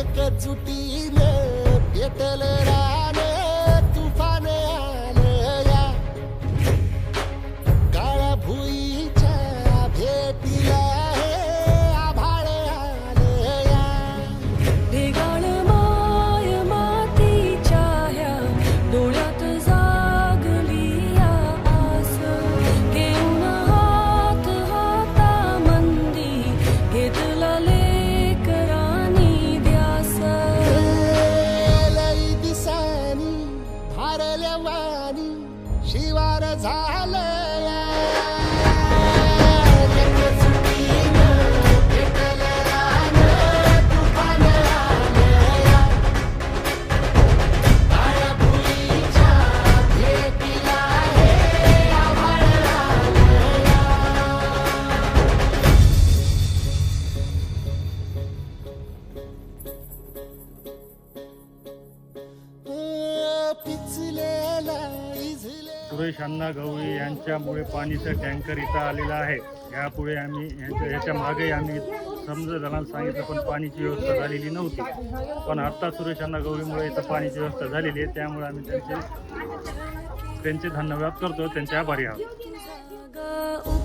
एकजुटीने पेटल रा झाल्या वाणी शिवार झालं. सुरेश अण्णा गवळी यांच्यामुळे पाणीचा टँकर इथं आलेला आहे. यापुढे आम्ही यांच्या याच्या मागे आम्ही समजा जणांना सांगितलं पण पाणीची व्यवस्था झालेली नव्हती. पण आत्ता सुरेश अण्णा गवळीमुळे इथं पाणीची व्यवस्था झालेली आहे. त्यामुळे आम्ही त्यांचे त्यांचे धन्यवाद करतो. त्यांचे आभारी आहोत.